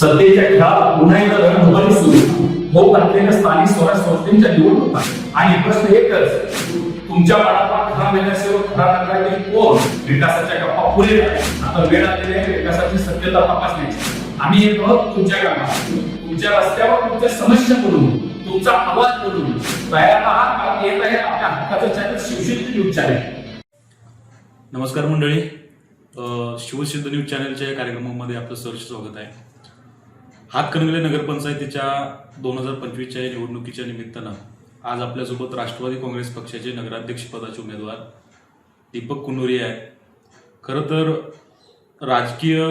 सत्तेच्या खेळात पुन्हा एकदा रणधुमारी सुरू. होत असलेल्या स्थानिक स्वराज संस्थेच्या निवडणुका. आणि प्रश्न एकच तुमच्या पाडापा खरा नगरसेवक खरा नगरातील कोण? विकासाच्या गप्पा पुरे आता वेळ आलेली आहे विकासाची सत्यता तपासण्याची. आम्ही येतो तुमच्या गावात तुमच्या रस्त्यावर तुमच्या समस्या बोलून तुमचा आवाज बोलून तयार आहात कारण येत आहे आपल्या हक्काचं चॅनल शिवशक्ती न्यूज चॅनल. नमस्कार मंडळी. शिवसिद्ध न्यूज चॅनलच्या कार्यक्रमामध्ये आपलं सहर्ष स्वागत आहे. हातकणंगले नगरपंचायतीच्या दोन हजार पंचवीसच्या या निवडणुकीच्या निमित्तानं आज आपल्यासोबत राष्ट्रवादी काँग्रेस पक्षाचे नगराध्यक्ष पदाचे उमेदवार दीपक कुनोरी आहेत. खरं तर राजकीय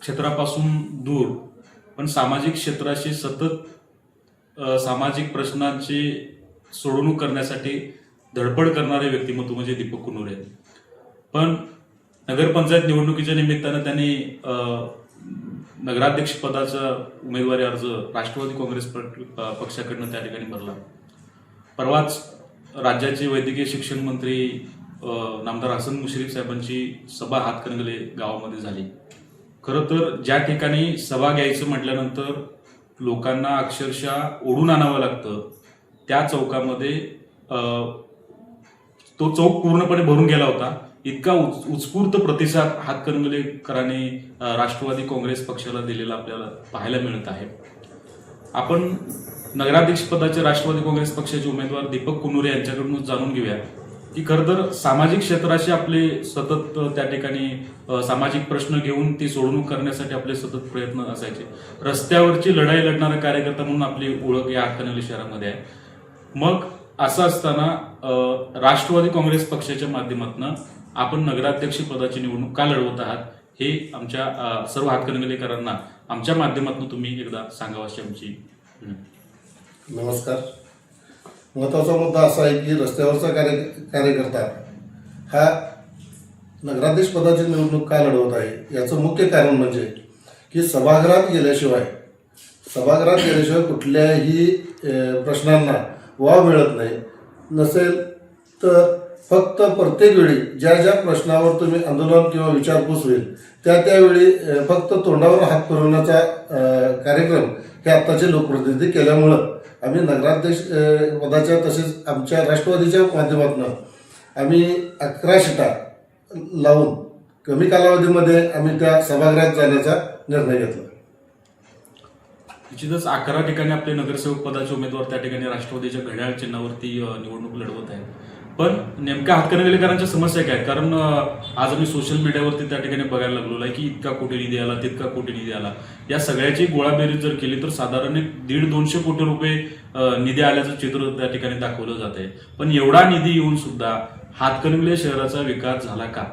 क्षेत्रापासून दूर पण सामाजिक क्षेत्राशी सतत सामाजिक प्रश्नांची सोडवणूक करण्यासाठी धडपड करणारे व्यक्तिमत्व म्हणजे दीपक कुन्नोरे आहेत. पण नगरपंचायत निवडणुकीच्या निमित्तानं त्यांनी नगराध्यक्षपदाचा नगराध्यक्ष पदाचा उमेदवारी अर्ज राष्ट्रवादी काँग्रेस पक्षाकडनं त्या ठिकाणी भरला. परवाच राज्याचे वैद्यकीय शिक्षण मंत्री नामदार हसन मुश्रीफ साहेबांची सभा हातकणंगले गावामध्ये झाली. खरं तर ज्या ठिकाणी सभा घ्यायचं म्हटल्यानंतर लोकांना अक्षरशः ओढून आणावं लागतं. त्या चौकामध्ये तो चौक पूर्णपणे भरून गेला होता. इतका उच- उत्स्फूर्त प्रतिसाद हातकणंगलेकरांनी राष्ट्रवादी काँग्रेस पक्षाला दिलेला आपल्याला पाहायला मिळत आहे. आपण नगराध्यक्ष पदाचे राष्ट्रवादी काँग्रेस पक्षाचे उमेदवार दीपक कुनुरे यांच्याकडून जाणून घेऊया की खरं तर सामाजिक क्षेत्राशी आपले सतत त्या ठिकाणी सामाजिक प्रश्न घेऊन ती सोडवणूक करण्यासाठी आपले सतत प्रयत्न असायचे. रस्त्यावरची लढाई लढणारा कार्यकर्ता म्हणून आपली ओळख या हातकणंगले शहरामध्ये आहे. मग असं असताना राष्ट्रवादी काँग्रेस पक्षाच्या माध्यमातून आपण नगराध्यक्ष पदाची निवडणूक का लढवत आहात हे आमच्या सर्व हातकणंगलेकरांना आमच्या माध्यमातून तुम्ही एकदा सांगावं अशी आमची नमस्कार. महत्त्वाचा मुद्दा असा आहे की रस्त्यावरचा कार्य कार्यकर्ता हा नगराध्यक्ष पदाची निवडणूक का लढवत आहे? याचं मुख्य कारण म्हणजे की सभागृहात गेल्याशिवाय सभागृहात गेल्याशिवाय कुठल्याही प्रश्नांना वाव मिळत नाही. नसेल तर फक्त प्रत्येक वेळी ज्या ज्या प्रश्नावर तुम्ही आंदोलन किंवा विचारपूस होईल त्या त्यावेळी फक्त तोंडावर हात फिरवण्याचा कार्यक्रम हे आत्ताचे लोकप्रतिनिधी केल्यामुळं आम्ही नगराध्यक्ष पदाच्या तसेच आमच्या राष्ट्रवादीच्या माध्यमातून आम्ही अकरा शिटा लावून कमी कालावधीमध्ये आम्ही त्या सभागृहात जाण्याचा निर्णय घेतला. निश्चितच अकरा ठिकाणी आपले नगरसेवक पदाचे उमेदवार त्या ठिकाणी राष्ट्रवादीच्या घड्याळ चिन्हावरती निवडणूक लढवत आहेत. पण नेमक्या हातकणंगलेकरांच्या समस्या काय कारण आज आम्ही सोशल मीडियावरती त्या ठिकाणी बघायला लागलो आहे की इतका कोटी निधी आला तितका कोटी निधी आला. या सगळ्याची गोळाबेरीज जर केली तर साधारण एक दीड दोनशे कोटी रुपये निधी आल्याचं चित्र त्या ठिकाणी दाखवलं जात आहे. पण एवढा निधी येऊन सुद्धा हातकणंगले शहराचा विकास झाला का?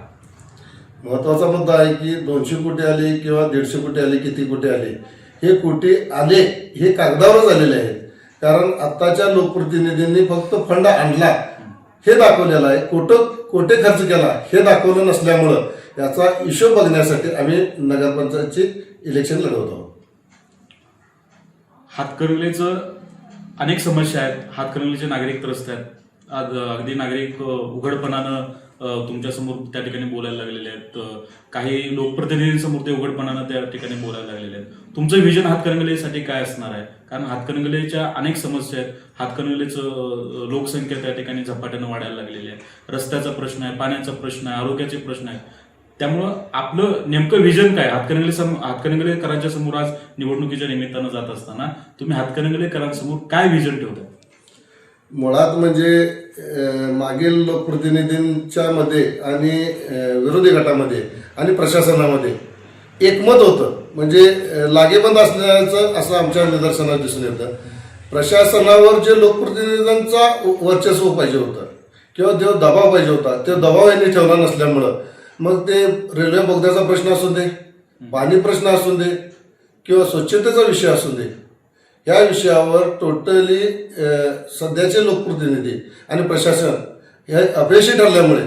महत्त्वाचा मुद्दा आहे की दोनशे कोटी आले किंवा दीडशे कोटी आले किती कोटी आले हे कोटी आले हे कागदावरच आलेले आहेत. कारण आत्ताच्या लोकप्रतिनिधींनी फक्त फंड आणला. हे दाखवलेलं आहे. कोटं कोटे खर्च केला. हे दाखवलं नसल्यामुळं याचा हिशोब बघण्यासाठी आम्ही नगरपंचायतची इलेक्शन लढवत आहोत. हातकणंगलेचं अनेक समस्या आहेत. हातकणंगलेचे नागरिक त्रस्त आहेत. आज अगदी नागरिक उघडपणानं तुमच्यासमोर त्या ठिकाणी बोलायला लागलेले आहेत. काही लोकप्रतिनिधींसमोर ते उघडपणानं त्या ठिकाणी बोलायला लागलेले आहेत. तुमचं व्हिजन हातकणंगलेसाठी काय असणार आहे? कारण हातकणंगलेच्या अनेक समस्या आहेत. हातकणंगलेचं लोकसंख्या त्या ठिकाणी झपाट्यानं वाढायला लागलेली आहे. रस्त्याचा प्रश्न आहे पाण्याचा प्रश्न आहे आरोग्याचे प्रश्न आहे त्यामुळं आपलं नेमकं व्हिजन काय? हातकणंगले सम हातकणंगलेकरांच्या समोर आज निवडणुकीच्या निमित्तानं जात असताना तुम्ही हातकणंगलेकरांसमोर काय व्हिजन ठेवताय? मुळात म्हणजे मागील लोकप्रतिनिधींच्या मध्ये आणि विरोधी गटामध्ये आणि प्रशासनामध्ये एकमत होतं. म्हणजे लागेबंद असल्याचं असं आमच्या निदर्शनात दिसून येतं. प्रशासनावर जे लोकप्रतिनिधींचा वर्चस्व पाहिजे होतं किंवा जो दबाव पाहिजे होता तो दबाव यांनी ठेवला नसल्यामुळं मग ते रेल्वे बोगद्याचा प्रश्न असू दे पाणी प्रश्न असू दे किंवा स्वच्छतेचा विषय असू दे या विषयावर टोटली सध्याचे लोकप्रतिनिधी आणि प्रशासन हे अपयशी ठरल्यामुळे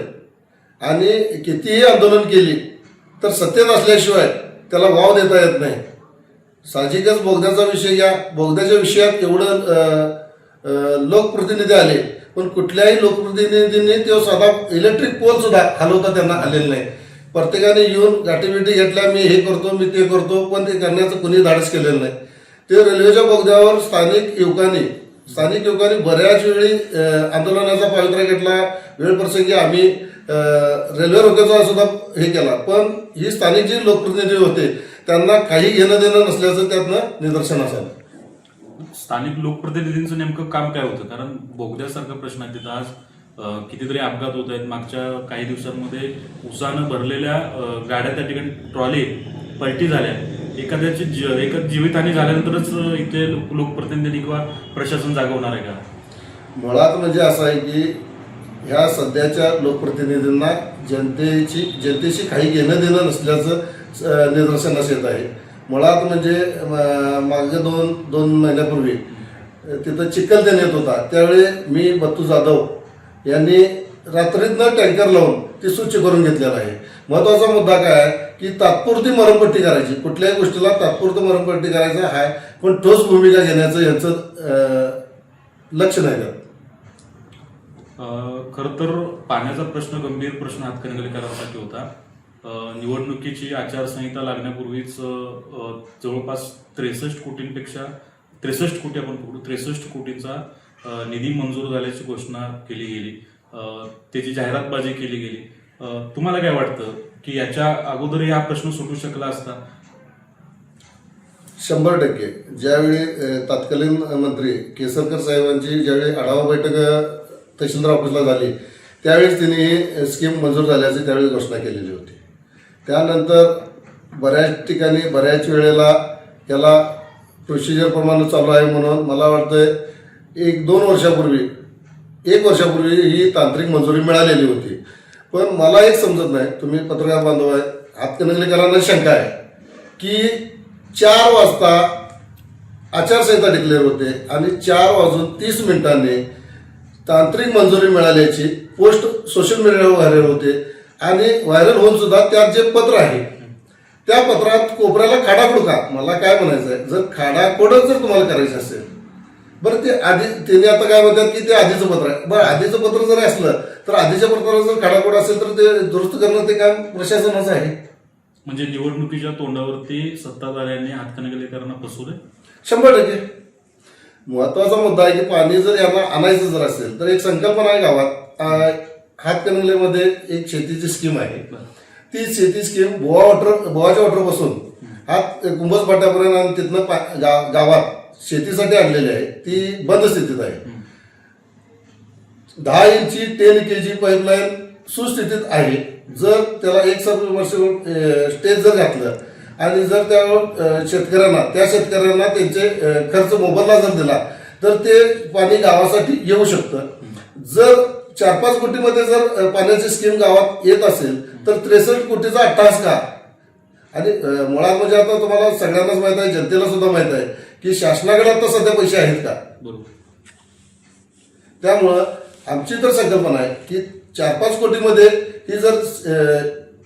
आणि कितीही आंदोलन केली तर सत्तेत असल्याशिवाय त्याला वाव देता येत नाही. साहजिकच बोगद्याचा विषय या बोगद्याच्या विषयात एवढं लोकप्रतिनिधी आले पण कुठल्याही लोकप्रतिनिधींनी तो साधा इलेक्ट्रिक पोल सुद्धा हलवता त्यांना आलेला नाही. प्रत्येकाने येऊन गाठीबिटी घेतल्या मी हे करतो मी ते करतो पण ते करण्याचं कुणी धाडस केलेलं नाही. ते रेल्वेच्या बोगद्यावर स्थानिक युवकांनी स्थानिक युवकांनी बऱ्याच वेळी आंदोलनाचा पावित्रा घेतला. वेळप्रसंगी आम्ही रेल्वे रोख्याचा सुद्धा हे केला. पण ही स्थानिक जी लोकप्रतिनिधी होते त्यांना काही घेणं देणं नसल्याचं त्यातनं निदर्शनास आलं. स्थानिक लोकप्रतिनिधींचं नेमकं काम काय होतं? कारण बोगद्यासारखा प्रश्न आहे तिथं. आज कितीतरी अपघात होत आहेत. मागच्या काही दिवसांमध्ये उसानं भरलेल्या गाड्या त्या ठिकाणी ट्रॉली पलटी झाल्या. एखाद्याची जी एका जीवितहानी झाल्यानंतरच इथे लोक- लोकप्रतिनिधी किंवा प्रशासन जागवणार आहे का? मुळात म्हणजे असं आहे की ह्या सध्याच्या लोकप्रतिनिधींना जनतेची जनतेशी काही घेणं देणं नसल्याचं अ, निदर्शनास येत आहे. मुळात म्हणजे म- मागे दोन दोन महिन्यापूर्वी तिथं चिखल देण्यात येत होता. त्यावेळी मी बत्तू जाधव यांनी रात्रीतनं टँकर लावून ती स्वच्छ करून घेतलेला आहे. महत्त्वाचा मुद्दा काय आहे की तात्पुरती मरमपट्टी करायची. कुठल्याही गोष्टीला तात्पुरती मरमपट्टी करायचं आहे पण ठोस भूमिका घेण्याचं यांचं लक्ष नाही त्यात. खर खरं तर पाण्याचा प्रश्न गंभीर प्रश्न हातकणंगलेकरांसाठी होता. निवडणुकीची आचारसंहिता लागण्यापूर्वीच जवळपास त्रेसष्ट कोटींपेक्षा त्रेसष्ट कोटी आपण पकडू त्रेसष्ट कोटींचा निधी मंजूर झाल्याची घोषणा केली गेली. त्याची जाहिरातबाजी केली गेली. तुम्हाला काय वाटतं की याच्या अगोदर हा प्रश्न सुटू शकला असता? शंभर टक्के. ज्यावेळी तत्कालीन मंत्री केसरकर साहेबांची ज्यावेळी आढावा बैठक तहसीलदार ऑफिसला झाली त्यावेळेस त्यांनी ही स्कीम मंजूर झाल्याची त्यावेळी घोषणा केलेली होती. त्यानंतर बऱ्याच ठिकाणी बऱ्याच वेळेला याला प्रोसिजरप्रमाणे चालू आहे म्हणून मला वाटतं एक दोन वर्षापूर्वी एक वर्षापूर्वी ही तांत्रिक मंजुरी मिळालेली होती. पण मला एक समजत नाही तुम्ही पत्रकार बांधव आहे हातकणंगलेकरांना शंका आहे की चार वाजता आचारसंहिता डिक्लेअर होते आणि चार वाजून तीस मिनिटांनी तांत्रिक मंजुरी मिळाल्याची पोस्ट सोशल मीडियावर व्हायरल होते आणि व्हायरल होऊन सुद्धा त्यात जे पत्र आहे त्या पत्रात कोपऱ्याला खाडाखोड का मला काय म्हणायचं आहे जर खाडाखोडच जर तुम्हाला करायचं असेल बरं ते आधी त्याने आता काय म्हणतात की ते आधीचं पत्र आहे. बरं आधीचं पत्र जरी असलं तर आधीच्या पत्राला जर खाडाखोड असेल तर ते दुरुस्त करणं ते काम प्रशासनाचं आहे. म्हणजे निवडणुकीच्या तोंडावरती सत्ताधाऱ्यांनी हातकणंगलेकरांना फसवले शंभर टक्के. महत्त्वाचा मुद्दा आहे की पाणी जर यांना आणायचं जर असेल तर एक संकल्पना आहे गावात. हातकणंगलेमध्ये एक शेतीची स्कीम आहे. ती शेती स्कीम बोवा वॉटर बोवाच्या वॉटरपासून हात कुंभस पाट्यापर्यंत आणि तिथनं गावात शेतीसाठी आणलेली आहे. ती बंद स्थितीत आहे. दहा इंची टेन के जी पाईपलाईन सुस्थितीत आहे. जर त्याला एक वर्ष स्टेज जर घातलं आणि जर त्या शेतकऱ्यांना त्या शेतकऱ्यांना त्यांचे खर्च मोबदला जर दिला तर ते पाणी गावासाठी येऊ शकतं. जर चार पाच कोटीमध्ये जर पाण्याची स्कीम गावात येत असेल तर त्रेसष्ट कोटीचा अठ्ठास का? आणि मुळात म्हणजे आता तुम्हाला सगळ्यांनाच माहीत आहे जनतेला सुद्धा माहीत आहे. की शासनाकडे आता सध्या पैसे आहेत का? बरोबर. त्यामुळं आमची तर संकल्पना आहे की चार पाच कोटीमध्ये ही जर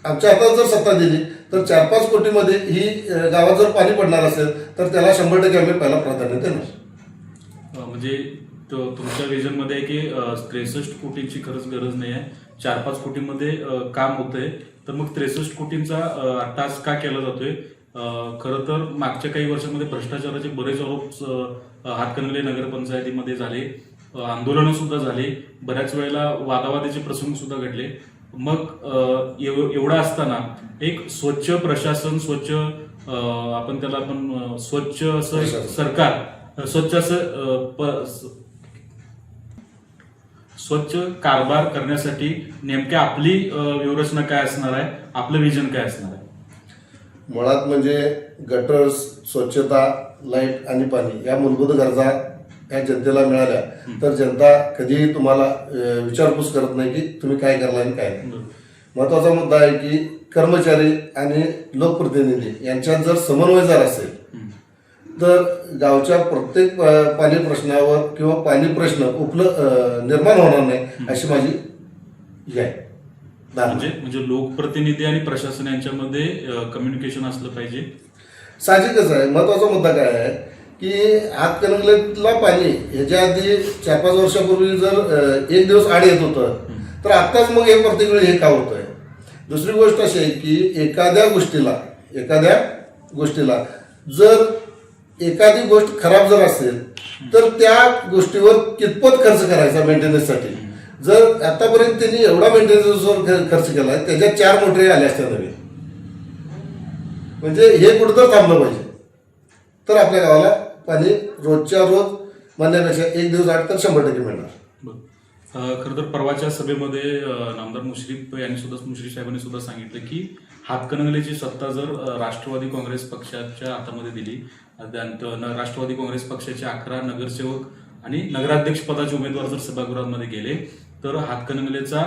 आमच्या हातात जर सत्ता दिली तर चार पाच कोटीमध्ये ही गावात जर पाणी पडणार असेल तर त्याला शंभर टक्के आम्ही पहिला प्राधान्य देणार. म्हणजे तो तुमच्या विजनमध्ये की त्रेसष्ट कोटींची खरंच गरज नाही आहे. चार पाच कोटींमध्ये काम होतंय. तर मग त्रेसष्ट कोटींचा टास्क का केला जातोय? खरं तर मागच्या काही वर्षांमध्ये भ्रष्टाचाराचे बरेच आरोप अं, हातकणंगले नगरपंचायतीमध्ये झाले. आंदोलनं सुद्धा झाली. बऱ्याच वेळेला वादावादीचे प्रसंग सुद्धा घडले. मग एवढं असताना एक स्वच्छ प्रशासन स्वच्छ आपण त्याला आपण स्वच्छ असं. सरकार स्वच्छ असं स्वच्छ कारभार करण्यासाठी नेमक्या आपली अं, व्यूहरचना काय असणार आहे? आपलं विजन काय असणार आहे? मुळात म्हणजे गटर्स स्वच्छता लाइट आणि पाणी या मूलभूत गरजा या जनतेला मिळाल्या. तर जनता कधीही तुम्हाला विचारपूस करत नाही की तुम्ही काय करला आणि काय नाही. महत्त्वाचा मुद्दा आहे की कर्मचारी आणि लोकप्रतिनिधी यांच्यात जर समन्वय जर असेल तर गावच्या प्रत्येक पाणी प्रश्नावर किंवा पाणी प्रश्न उपलब्ध निर्माण होणार नाही अशी माझी ही आहे. म्हणजे म्हणजे लोकप्रतिनिधी आणि प्रशासन यांच्यामध्ये कम्युनिकेशन असलं पाहिजे. साहजिकच आहे महत्त्वाचा मुद्दा काय आहे की हातकणंगलेतला पाणी ह्याच्या आधी चार पाच वर्षापूर्वी जर एक दिवस आड येत होतं तर आत्ताच मग हे प्रत्येक वेळी हे का होतंय? दुसरी गोष्ट अशी आहे की एखाद्या गोष्टीला एखाद्या गोष्टीला जर एखादी गोष्ट खराब जर असेल तर त्या गोष्टीवर कितपत खर्च करायचा मेंटेनन्ससाठी जर आतापर्यंत त्यांनी एवढा मेंटेनन्सवर खर्च केला त्याच्यात चार मोटरी आल्या असत्या नवीन. म्हणजे हे कुठं तर थांबलं पाहिजे. तर आपल्या गावाला पाणी रोजच्या रोज म्हणण्यापेक्षा एक दिवस आठ तर शंभर टक्के मिळणार. खरं तर परवाच्या सभेमध्ये नामदार मुश्रीफ यांनी सुद्धा मुश्रीफ साहेबांनी सुद्धा सांगितलं की हातकणंगलेची सत्ता जर राष्ट्रवादी काँग्रेस पक्षाच्या हातामध्ये दिली राष्ट्रवादी काँग्रेस पक्षाचे अकरा नगरसेवक आणि नगराध्यक्ष पदाचे उमेदवार जर सभागृहामध्ये गेले तर हातकणंगलेचा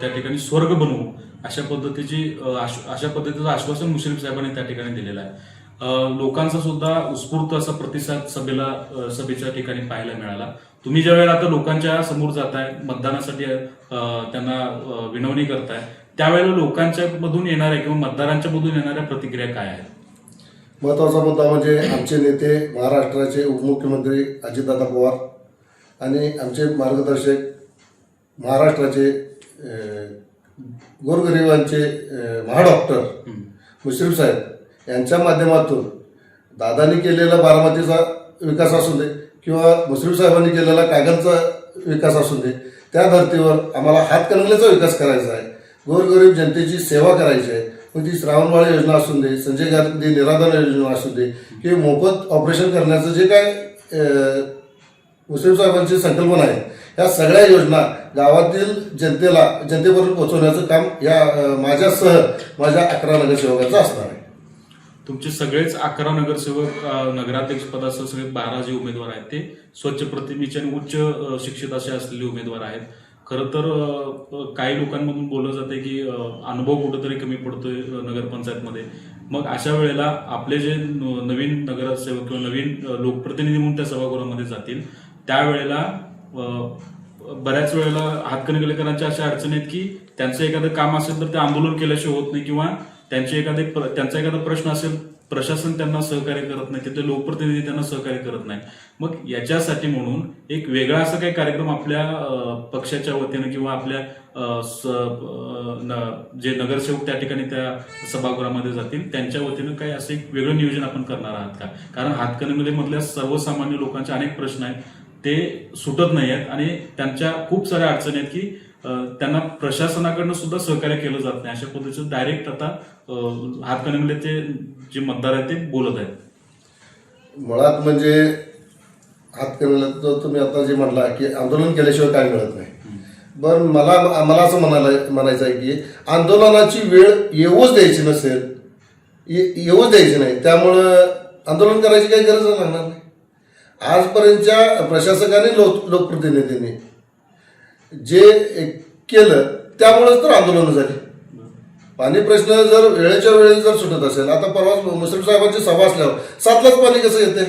त्या ठिकाणी स्वर्ग बनवू अशा पद्धतीची अशा पद्धतीचं आश्वासन मुश्रीफ साहेबांनी त्या ठिकाणी दिलेलं आहे. लोकांचा सुद्धा उत्स्फूर्त असा प्रतिसाद सभेला सभेच्या ठिकाणी पाहायला मिळाला. तुम्ही ज्या वेळेला आता लोकांच्या समोर जाताय मतदानासाठी त्यांना विनवणी करताय त्यावेळेला लोकांच्या मधून येणाऱ्या किंवा मतदारांच्या मधून येणाऱ्या प्रतिक्रिया काय आहेत? महत्त्वाचा मुद्दा म्हणजे आमचे नेते महाराष्ट्राचे उपमुख्यमंत्री अजितदादा पवार आणि आमचे मार्गदर्शक महाराष्ट्राचे गोरगरिबांचे महाडॉक्टर मुश्रीफ साहेब यांच्या माध्यमातून दादानी केलेला बारामतीचा विकास असू दे किंवा मुश्रीफ साहेबांनी केलेला कागलचा विकास असू दे त्या धर्तीवर आम्हाला हातकणंगलेचा विकास करायचा आहे. गोरगरीब जनतेची सेवा करायची आहे. मग ती श्रावणबाळ योजना असू दे संजय गांधी निराधार योजना असू दे की मोफत ऑपरेशन करण्याचं जे काय मुस्लिम साहेबांची संकल्पना आहे या सगळ्या योजना गावातील जनतेला जनतेपर्यंत पोहोचवण्याचं काम या माझ्यासह माझ्या अकरा नगरसेवकांचं असणार आहे. तुमचे सगळेच अकरा नगरसेवक नगराध्यक्ष पदासह सगळे बारा जे उमेदवार आहेत ते. स्वच्छ प्रतिमेचे आणि उच्च शिक्षित असे असलेले उमेदवार आहेत. खरं तर काही लोकांमधून बोललं जाते की अनुभव कुठंतरी कमी पडतोय नगरपंचायतमध्ये. मग अशा वेळेला आपले जे नवीन नगरसेवक किंवा नवीन लोकप्रतिनिधी म्हणून त्या सभागृहामध्ये जातील त्यावेळेला बऱ्याच वेळेला हातकणगलेकरांच्या अशा अडचणी आहेत की त्यांचं एखादं काम असेल तर ते आंदोलन केल्याशिवाय होत नाही किंवा त्यांचे एखादे त्यांचा एखादा प्रश्न असेल प्रशासन त्यांना सहकार्य करत नाही तिथे लोकप्रतिनिधी त्यांना सहकार्य करत नाही. मग याच्यासाठी म्हणून एक वेगळा असा काही कार्यक्रम आपल्या पक्षाच्या वतीनं किंवा आपल्या जे नगरसेवक त्या ठिकाणी त्या सभागृहामध्ये जातील त्यांच्या वतीनं काही असं एक वेगळं नियोजन आपण करणार आहात का? कारण हातकणंगलेमधल्या सर्वसामान्य लोकांचे अनेक प्रश्न आहेत. ते सुटत नाही आहेत आणि त्यांच्या खूप साऱ्या अडचणी आहेत की त्यांना प्रशासनाकडनं सुद्धा सहकार्य केलं जात नाही. अशा पद्धतीचं डायरेक्ट आता हातकणंगलेचे जे मतदार आहेत ते बोलत आहेत. मुळात म्हणजे हातकणंगल्यात जो तुम्ही आता जे म्हणला की आंदोलन केल्याशिवाय काय मिळत नाही. बरं मला मला असं म्हणायला म्हणायचं आहे की आंदोलनाची वेळ येऊच द्यायची नसेल येऊच द्यायची नाही. त्यामुळं आंदोलन करायची काही गरज लागणार नाही. आजपर्यंतच्या प्रशासकाने लोक लोकप्रतिनिधींनी जे केलं त्यामुळेच तर आंदोलनं झाली. पाणी प्रश्न जर वेळेच्या वेळी जर सुटत असेल आता परवाच मुस्लिम साहेबांची सभा असल्यावर सातलाच पाणी कसं येते?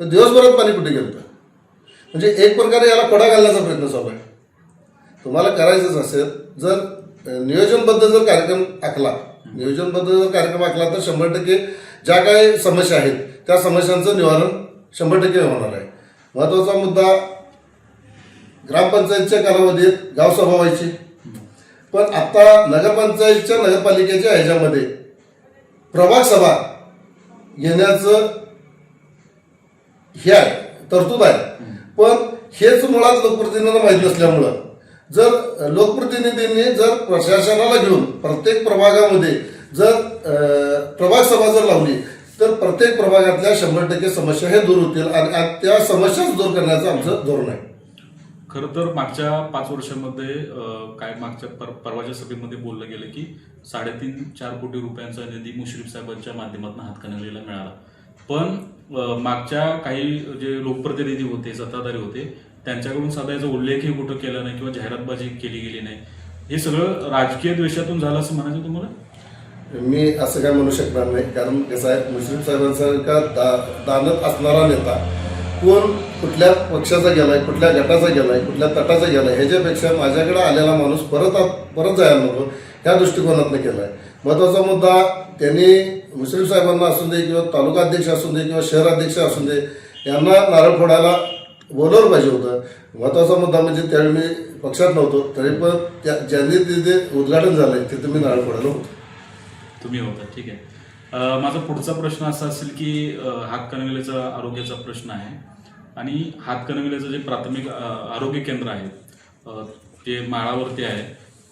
दिवसभरात पाणी कुठे गेलं? म्हणजे एक प्रकारे याला पडा घालण्याचा प्रयत्न चालू आहे. तुम्हाला करायचंच असेल जर नियोजनबद्ध जर कार्यक्रम आखला नियोजनबद्ध जर कार्यक्रम आखला तर शंभर टक्के ज्या काही समस्या आहेत त्या समस्यांचं निवारण शंभर टक्के होणार आहे. महत्त्वाचा मुद्दा ग्रामपंचायतच्या कालावधीत गावसभा व्हायची. पण आता नगरपंचायतच्या नगरपालिकेच्या ह्याच्यामध्ये प्रभाग सभा घेण्याचं हे आहे तरतूद आहे. पण हेच मुळात लोकप्रतिनिधींना माहीत नसल्यामुळं जर लोकप्रतिनिधींनी जर प्रशासनाला घेऊन प्रत्येक प्रभागामध्ये जर प्रभाग सभा जर लावली तर प्रत्येक प्रभागातल्या शंभर टक्के समस्या हे दूर होतील आणि त्या समस्याच दूर करण्याचं आमचं धोरण आहे. खरं तर मागच्या पाच वर्षामध्ये काय मागच्या पर परवाच्या सभेमध्ये बोललं गेलं की साडेतीन चार कोटी रुपयांचा निधी मुश्रीफ साहेबांच्या माध्यमातून हातकणंगलेला मिळाला. पण मागच्या काही जे लोकप्रतिनिधी होते सत्ताधारी होते त्यांच्याकडून साधा याचा उल्लेखही कुठं केला नाही किंवा जाहिरातबाजी केली गेली नाही. हे सगळं राजकीय द्वेषातून झालं असं म्हणायचं तुम्हाला? मी असं काय म्हणू शकणार नाही. कारण कसं आहे मुश्रीफ साहेबांसारखा दा दानत असणारा नेता कोण कुठल्या पक्षाचा गेलाय कुठल्या गटाचा गेलाय कुठल्या तटाचा गेलाय ह्याच्यापेक्षा माझ्याकडे आलेला माणूस परत परत जायला नको ह्या दृष्टिकोनातनं केलाय. महत्त्वाचा मुद्दा त्यांनी मुश्रीफ साहेबांना असू दे किंवा तालुका अध्यक्ष असू दे किंवा शहर अध्यक्ष असू दे यांना नारळ फोडायला बोलवलं पाहिजे होतं. महत्त्वाचा मुद्दा म्हणजे त्यावेळी मी पक्षात नव्हतो तरी पण त्या ज्यांनी तिथे उद्घाटन झालंय तिथे मी नारळ फोडायला होतो. तुम्ही होता ठीक आहे. माझा पुढचा प्रश्न असा असेल की अं, हातकणंगलेचा आरोग्याचा प्रश्न आहे आणि हातकणंगलेचं जे प्राथमिक आरोग्य केंद्र आहे ते माळावरती आहे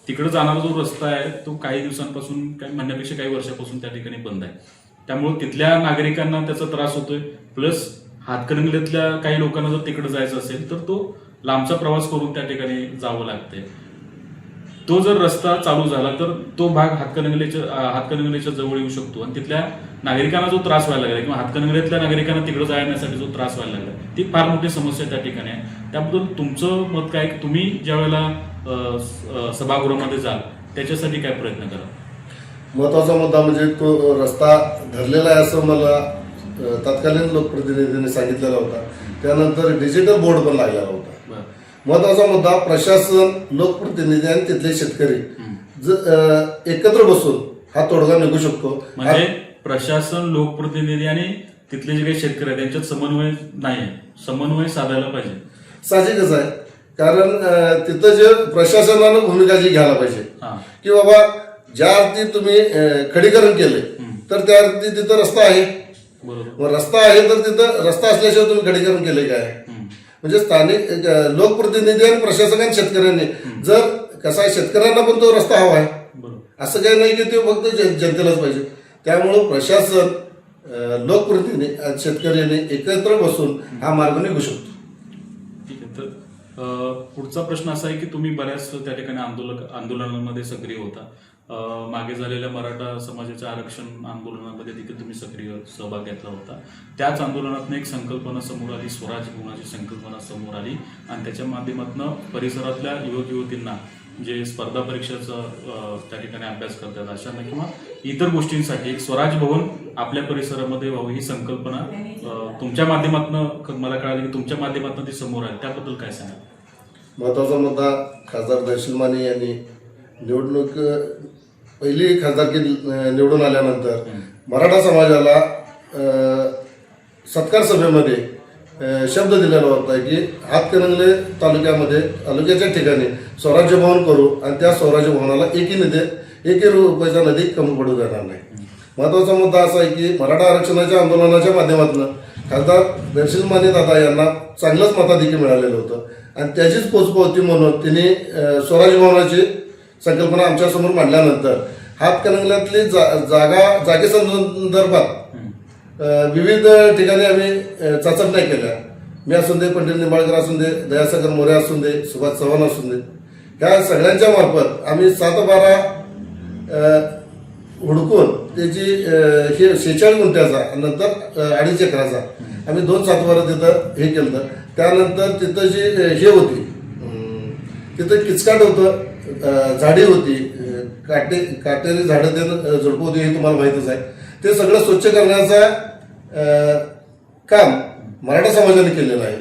तिकडे जाणारा जो रस्ता आहे तो काही दिवसांपासून काही म्हणण्यापेक्षा काही वर्षापासून त्या ठिकाणी बंद आहे. त्यामुळे तिथल्या नागरिकांना त्याचा त्रास होतोय प्लस हातकणंगलेतल्या काही लोकांना जर तिकडे जायचं असेल तर तो लांबचा प्रवास करून त्या ठिकाणी जावं लागतंय. तो जर रस्ता चालू झाला तर तो भाग हातकणंगलेच्या हातकणंगलेच्या जवळ येऊ शकतो. आणि तिथल्या नागरिकांना जो त्रास व्हायला लागला किंवा हातकणंगलेतल्या नागरिकांना तिकडे जाण्यासाठी जो त्रास व्हायला लागला ती फार मोठी समस्या त्या ठिकाणी आहे. त्याबद्दल तुमचं मत काय? तुम्ही ज्या वेळेला सभागृहामध्ये जाल त्याच्यासाठी काय प्रयत्न करा महत्त्वाचा मुद्दा म्हणजे तो रस्ता धरलेला आहे असं मला तत्कालीन लोकप्रतिनिधींनी सांगितलेला होता. त्यानंतर डिजिटल बोर्ड पण लागलेला होता. महत्त्वाचा मुद्दा प्रशासन लोकप्रतिनिधी आणि तिथले शेतकरी. ज- अ, एकत्र बसून हा तोडगा निघू शकतो. म्हणजे प्रशासन लोकप्रतिनिधी आणि तिथले जे काही शेतकरी आहेत त्यांच्यात समन्वय नाही. समन्वय साधायला पाहिजे. साहजिकच आहे. कारण अ, तिथं जे प्रशासनानं भूमिका जी घ्यायला पाहिजे हा. की बाबा ज्या अर्थी तुम्ही अ, खडीकरण केले तर त्या अर्थी तिथं रस्ता आहे. बरोबर. मग रस्ता आहे तर तिथं रस्ता असल्याशिवाय तुम्ही खडीकरण केले काय. म्हणजे स्थानिक लोकप्रतिनिधी आणि प्रशासक आणि शेतकऱ्यांनी. जर कसा आहे शेतकऱ्यांना पण तो रस्ता हवा आहे. असं काही नाही की ते फक्त जन- जनतेलाच पाहिजे. त्यामुळं प्रशासन लोकप्रतिनिधी आणि शेतकऱ्यांनी एकत्र बसून हा मार्ग निघू शकतो. ठीक आहे तर पुढचा प्रश्न असा आहे की तुम्ही बऱ्याच त्या ठिकाणी आंदोलक आंदोलनामध्ये सक्रिय होता. मागे झालेल्या मराठा समाजाच्या आरक्षण आंदोलनामध्ये देखील तुम्ही सक्रिय सहभाग घेतला होता. त्याच आंदोलनातून एक संकल्पना समोर आली स्वराज भवनाची संकल्पना समोर आली. आणि त्याच्या माध्यमातून परिसरातल्या युवक युवतींना जे स्पर्धा परीक्षेचा त्या ठिकाणी अभ्यास करतात अशांना किंवा इतर गोष्टींसाठी एक स्वराज भवन आपल्या परिसरामध्ये व्हावं ही संकल्पना तुमच्या माध्यमातून मला कळाली की तुमच्या माध्यमातून ती समोर आली. त्याबद्दल काय सांगा महत्त्वाचा मुद्दा खासदार दर्शन माने यांनी निवडणूक पहिली खासदारकी निवडून आल्यानंतर मराठा समाजाला सत्कार सभेमध्ये शब्द दिलेला होता की हातकणंगले तालुक्यामध्ये तालुक्याच्या ठिकाणी स्वराज्य भवन करू आणि त्या स्वराज्य भवनाला एकही नदी एकही रुपयाचा नदी कमी पडू देणार नाही. महत्त्वाचा मुद्दा असा आहे की मराठा आरक्षणाच्या आंदोलनाच्या माध्यमातून खासदार दर्शन माने दादा यांना चांगलंच मताधिक्य मिळालेलं होतं. आणि त्याचीच पोचपावती म्हणून त्यांनी स्वराज्य भवनाची संकल्पना आमच्यासमोर मांडल्यानंतर हातकणंगल्यातली जा जागा जागेसंदर्भात विविध ठिकाणी आम्ही चाचपण्या केल्या. मी असून दे पंडित निंबाळकर असून दे दयासागर मोरे असून दे सुभाष चव्हाण असून दे. ह्या सगळ्यांच्या मार्फत आम्ही सात बारा हुडकून त्याची हे शेहेचाळीस गुंठ्याचा आणि नंतर अडीच एकराचा आम्ही दोन सात बारा तिथं हे केलं. त्यानंतर तिथं जी हे होती तिथं किचकाट होतं. झाडे होती. काटे काटेरी झाडं ते झुडपं होती हे तुम्हाला माहीतच आहे. ते सगळं स्वच्छ करण्याचा काम मराठा समाजाने केलेलं आहे.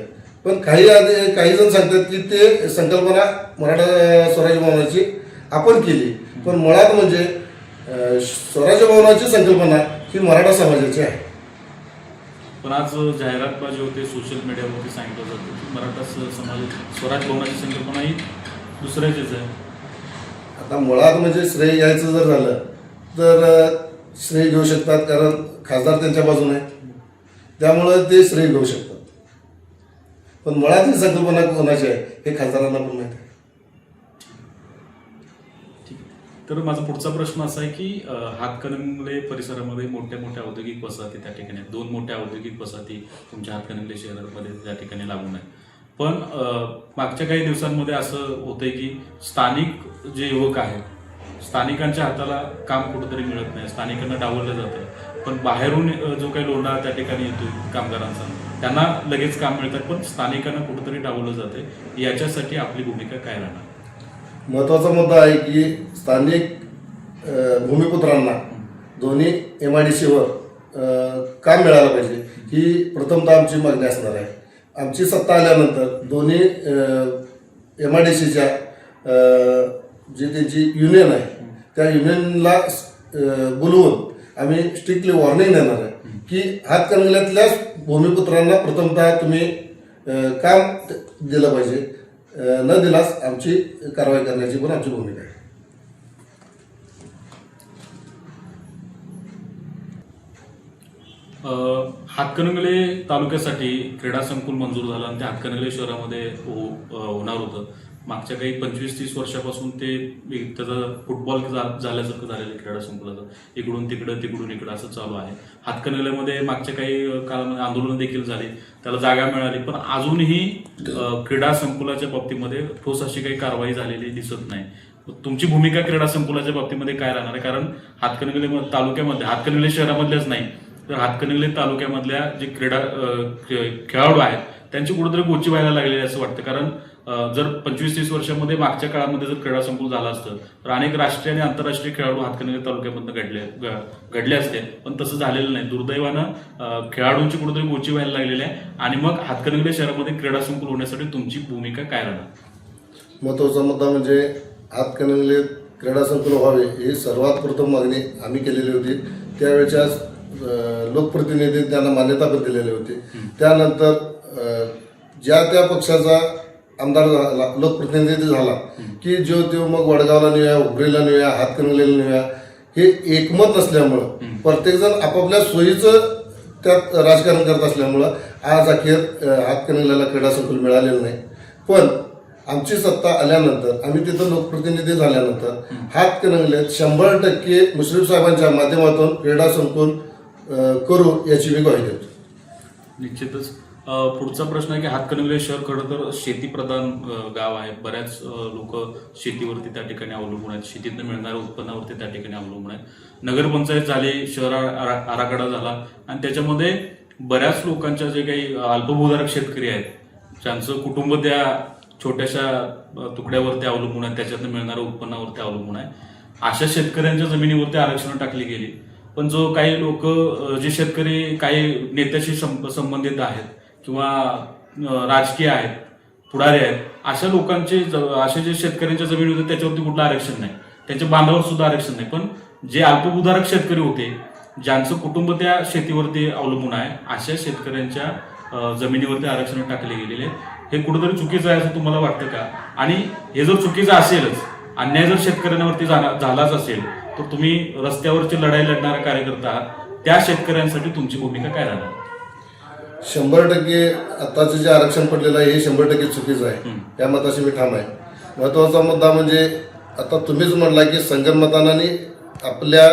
पण काही काही जण सांगतात की ते संकल्पना मराठा स्वराज्य भवनाची आपण केली. पण मुळात म्हणजे स्वराज्य भवनाची संकल्पना ही मराठा समाजाची आहे. पण आज जाहिरात जे होते सोशल मीडियावरती सांगितलं जातं की मराठा समाज स्वराज भवनाची संकल्पना ही दुसऱ्याचीच आहे. आता मुळात म्हणजे श्रेय घ्यायचं जर झालं तर श्रेय घेऊ शकतात कारण खासदार त्यांच्या बाजूने. त्यामुळं ते श्रेय घेऊ शकतात. पण मुळात ही संकल्पना कोणाची आहे हे खासदारांना पण माहिती आहे. ठीक तर माझा पुढचा प्रश्न असा आहे की हातकणंगले परिसरामध्ये मोठ्या मोठ्या औद्योगिक वसाहती त्या ठिकाणी दोन मोठ्या औद्योगिक वसाहती तुमच्या हातकणंगले शहरामध्ये त्या ठिकाणी लागून आहे पण मागच्या काही दिवसांमध्ये असं होतंय की स्थानिक जे युवक आहेत स्थानिकांच्या हाताला काम कुठंतरी मिळत नाही स्थानिकांना डावललं जातं पण बाहेरून जो काही लोंढा त्या ठिकाणी येतो कामगारांचा त्यांना लगेच काम मिळतात पण स्थानिकांना कुठंतरी डावलं जाते याच्यासाठी आपली भूमिका काय राहणार? महत्त्वाचा मुद्दा आहे की स्थानिक भूमिपुत्रांना दोन्ही एम आय डी सीवर काम मिळालं पाहिजे. ही प्रथमतः आमची मागणी असणार आहे. आमची सत्ता आल्यानंतर दोन्ही एम आय डी सीच्या जी त्यांची युनियन आहे त्या युनियनला बोलवून आम्ही स्ट्रिक्टली वॉर्निंग देणार आहे की हातकणंगल्यातल्याच भूमिपुत्रांना प्रथमतः तुम्ही काम दिलं पाहिजे. न दिलास आमची कारवाई करण्याची पण आमची भूमिका आहे. हातकणंगले तालुक्यासाठी क्रीडा संकुल मंजूर झालं आणि ते हातकणंगले शहरामध्ये हो- होणार होतं. मागच्या काही पंचवीस तीस वर्षापासून ते एक त्याचं फुटबॉल झाल्यासारखं झालेलं आहे क्रीडा संकुलाचं. इकडून तिकडं तिकडून इकडं असं चालू आहे. हातकणंगल्यामध्ये मागच्या काही काळामध्ये आंदोलन देखील झाली. त्याला जागा मिळाली. पण अजूनही क्रीडा संकुलाच्या बाबतीमध्ये ठोस अशी काही कारवाई झालेली दिसत नाही. तुमची भूमिका क्रीडा संकुलाच्या बाबतीमध्ये काय राहणार आहे? कारण हातकणंगले तालुक्यामध्ये हातकणंगले शहरामधल्याच नाही. तर हातकणंगले तालुक्यामधल्या जे क्रीडा खेळाडू आहेत त्यांची कुठेतरी गोची व्हायला लागलेली असं वाटतं. कारण जर पंचवीस तीस वर्षामध्ये मागच्या काळामध्ये जर क्रीडा संकुल झालं असतं तर अनेक राष्ट्रीय आणि आंतरराष्ट्रीय खेळाडू हातकणंगले तालुक्यामधनं घडले घडले असते. पण तसं झालेलं नाही. दुर्दैवानं खेळाडूंची कुठेतरी गोची व्हायला लागलेली आहे. आणि मग हातकणंगले शहरामध्ये क्रीडा संकुल होण्यासाठी तुमची भूमिका काय राहणार? महत्त्वाचा मुद्दा म्हणजे हातकणंगले क्रीडा संकुल व्हावे ही सर्वात प्रथम मागणी आम्ही केलेली होती. त्यावेळेच्या लोकप्रतिनिधी त्यांना मान्यता पण दिलेली होती. त्यानंतर ज्या त्या पक्षाचा आमदार झाला लोकप्रतिनिधी झाला की जो तो मग वडगावला नेऊया हुबरीला नेऊया हातकणंगलेला नेऊया हे एकमत नसल्यामुळं प्रत्येकजण आपापल्या सोयीचं त्यात राजकारण करत असल्यामुळं आज अखेर हातकणंगल्याला क्रीडा संकुल मिळालेलं नाही. पण आमची सत्ता आल्यानंतर आम्ही तिथं लोकप्रतिनिधी झाल्यानंतर हातकणंगलेत शंभर टक्के मुश्रीफ साहेबांच्या माध्यमातून क्रीडा संकुल करू याची मी ग्वाही देतो. निश्चितच. पुढचा प्रश्न आहे की हातकणंगले शहर खरं तर शेतीप्रधान गाव आहे. बऱ्याच लोक शेतीवरती त्या ठिकाणी अवलंबून आहेत. शेतीतून मिळणाऱ्या उत्पन्नावरती त्या ठिकाणी अवलंबून आहेत. नगरपंचायत झाली शहर आरा- आराखडा झाला. आणि त्याच्यामध्ये बऱ्याच लोकांच्या जे काही अल्पभूधारक शेतकरी आहेत ज्यांचं कुटुंब त्या छोट्याशा तुकड्यावरती अवलंबून आहे त्याच्यातून मिळणाऱ्या उत्पन्नावरती अवलंबून आहे. अशा शेतकऱ्यांच्या जमिनीवरती आरक्षण टाकली गेली. पण जो काही लोक जे शेतकरी काही नेत्याशी सं- संबंधित आहेत किंवा राजकीय आहेत पुढारी आहेत अशा लोकांचे ज- असे जे शेतकऱ्यांच्या जमिनी होते त्याच्यावरती कुठलं आरक्षण नाही. त्यांच्या बांधावर सुद्धा आरक्षण नाही. पण जे अल्पभूधारक शेतकरी होते ज्यांचं कुटुंब त्या शेतीवरती अवलंबून आहे अशा शेतकऱ्यांच्या जमिनीवरती आरक्षण टाकले गेलेले हे कुठेतरी चुकीचं आहे असं तुम्हाला वाटतं का? आणि हे जर चुकीचं असेलच अन्याय जर शेतकऱ्यांवरती झाला- झालाच असेल तर तुम्ही रस्त्यावरची लढाई लढणारा कार्यकर्ता त्या शेतकऱ्यांसाठी तुमची भूमिका काय राहणार? शंभर टक्के आताचं जे आरक्षण पडलेलं आहे हे शंभर टक्के चुकीचं आहे. या मताशी मी ठाम आहे. महत्त्वाचा मुद्दा म्हणजे आता तुम्हीच म्हणला की संगनमतानाने आपल्या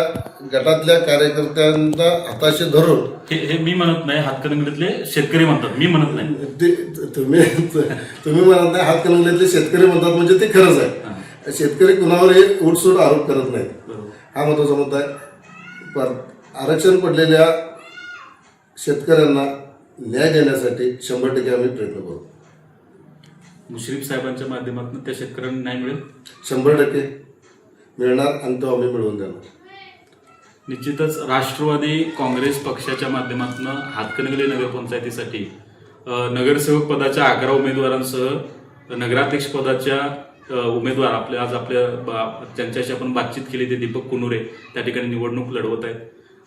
गटातल्या कार्यकर्त्यांना हाताशी धरून हे हे मी म्हणत नाही हातकणंगलेतले शेतकरी म्हणतात. मी म्हणत नाही. ते तुम्ही तुम्ही म्हणत नाही हातकणंगल्यातले शेतकरी म्हणतात म्हणजे ते खरंच आहे. शेतकरी कुणावरही उठसूट आरोप करत नाहीत. हा महत्त्वाचा मुद्दा आहे. पण आरक्षण पडलेल्या शेतकऱ्यांना न्याय देण्यासाठी शंभर टक्के आम्ही प्रयत्न करू. मुश्रीफ साहेबांच्या माध्यमातून त्या शेतकऱ्यांना न्याय मिळेल? शंभर टक्के मिळणार आणि तो आम्ही मिळवून देणार. निश्चितच राष्ट्रवादी काँग्रेस पक्षाच्या माध्यमातून हातकणंगले नगरपंचायतीसाठी नगरसेवक पदाच्या अकरा उमेदवारांसह नगराध्यक्ष पदाच्या उमेदवार आपल्या आज आपल्या त्यांच्याशी आपण बातचीत केली ते दीपक कुनुरे त्या ठिकाणी निवडणूक लढवत आहेत.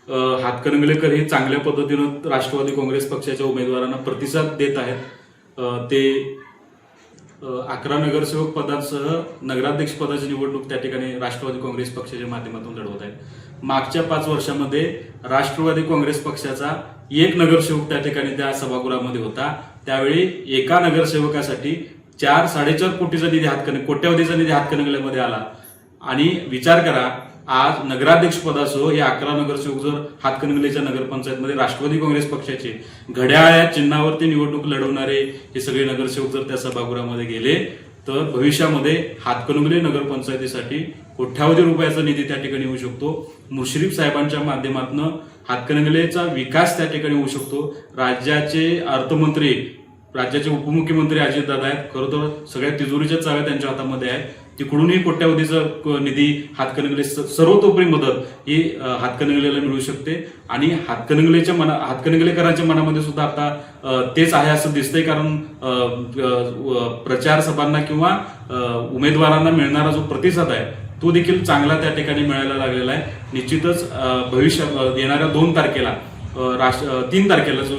हातकणंगलेकर हे चांगल्या पद्धतीनं राष्ट्रवादी काँग्रेस पक्षाच्या उमेदवारांना प्रतिसाद देत आहेत. ते अकरा नगरसेवक पदांसह नगराध्यक्ष पदाची निवडणूक त्या ठिकाणी राष्ट्रवादी काँग्रेस पक्षाच्या माध्यमातून लढवत आहेत. मागच्या पाच वर्षामध्ये राष्ट्रवादी काँग्रेस पक्षाचा एक नगरसेवक त्या ठिकाणी त्या सभागृहामध्ये होता. त्यावेळी एका नगरसेवकासाठी चार साडेचार कोटीचा निधी हातकण कोट्यावधीचा निधी हातकणंगल्यामध्ये आला. आणि विचार करा आज नगराध्यक्ष पदासह हे अकरा नगरसेवक जर हातकणंगलेच्या नगरपंचायतमध्ये राष्ट्रवादी काँग्रेस पक्षाचे घड्याळ या चिन्हावरती निवडणूक लढवणारे हे सगळे नगरसेवक जर त्या सभागृहामध्ये गेले तर भविष्यामध्ये हातकणंगले नगरपंचायतीसाठी कोट्यावधी रुपयाचा निधी त्या ठिकाणी होऊ शकतो. मुश्रीफ साहेबांच्या माध्यमातून हातकणंगलेचा विकास त्या ठिकाणी होऊ शकतो. राज्याचे अर्थमंत्री राज्याचे उपमुख्यमंत्री अजितदादा आहेत. खरं तर सगळ्या तिजोरीच्या चाव्या त्यांच्या हातामध्ये आहेत. तिकडूनही कोट्यावधीचा निधी हातकणंगले सर्वतोपरी मदत ही हातकणंगलेला मिळू शकते. आणि हातकणंगलेच्या मना हातकणंगलेकरांच्या मनामध्ये सुद्धा आता तेच आहे असं दिसतंय. कारण प्रचार सभांना किंवा उमेदवारांना मिळणारा जो प्रतिसाद आहे तो देखील चांगला त्या ठिकाणी मिळायला लागलेला आहे. निश्चितच भविष्या भविष्य येणाऱ्या दोन तारखेला राष्ट्र तीन तारखेला जो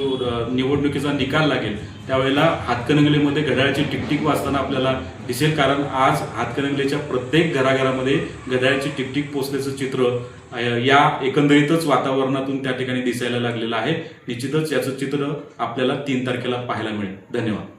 निवडणुकीचा निकाल लागेल त्यावेळेला हातकणंगलेमध्ये घड्याळाची टिकटिक वाजताना आपल्याला दिसेल कारण आज हातकणंगलेच्या प्रत्येक घराघरामध्ये घड्याळाची टिकटिक पोचल्याचं चित्र या एकंदरीतच वातावरणातून त्या ठिकाणी दिसायला लागलेलं आहे. निश्चितच याचं चित्र आपल्याला तीन तारखेला पाहायला मिळेल. धन्यवाद.